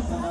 감사합니다.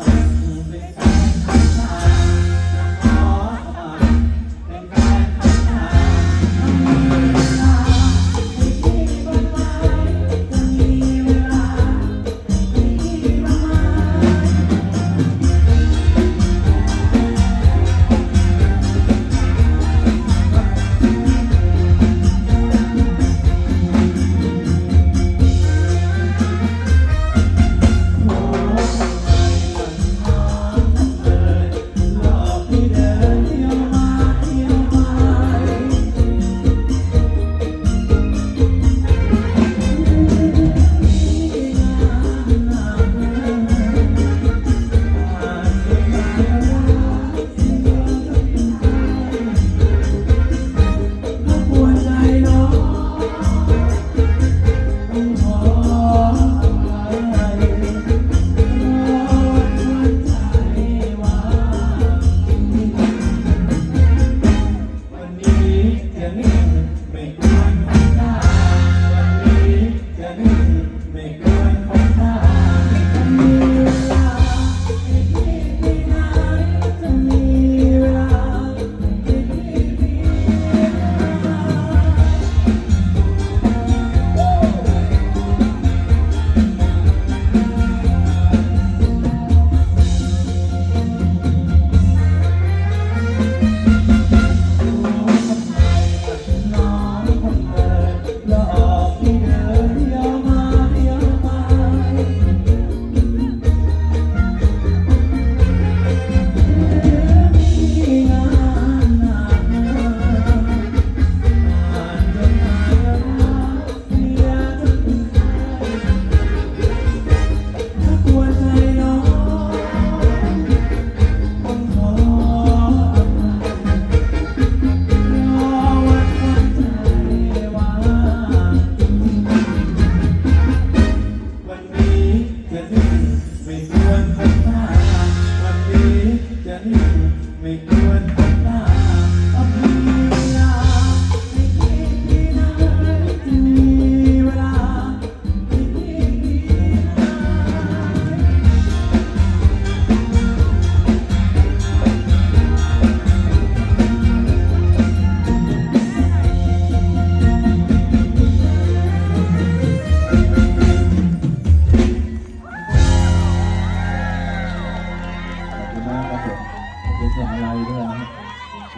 time.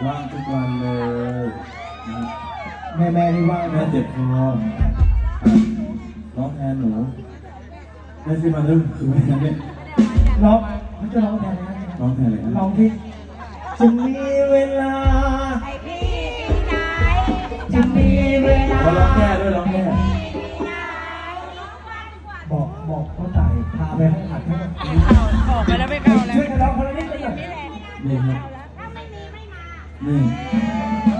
ว่างทุกวันเลยนะแม่แม่นี่ว่างแม่นะเจ็บคออะร้องแทนหนูแม่ซื้อมาเริ่มคือไม่ทันเนี่ยร้องเขาจะร้องแทนนะร้องแทนเลยร้องที่จะมีเวลา ไอพี่ปีไหนจะมีเวลา เขาร้องแค่ด้วยร้องแค่ไหนบอกบอกเขาตายพาไปห้องอัดให้มันบอกไปแล้วไม่เข้าแล้วช่วยกันร้องคนละนิดละหน่อยนี่ครับ นี่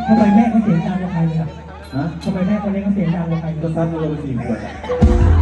ทำไมแม่เขาเสียงดังกว่าใครเลยอะฮะทำไมแม่คนนี้เขาเสียงดังกว่าใครเลก็ยซัดมาเลยสี่ขวดอะเ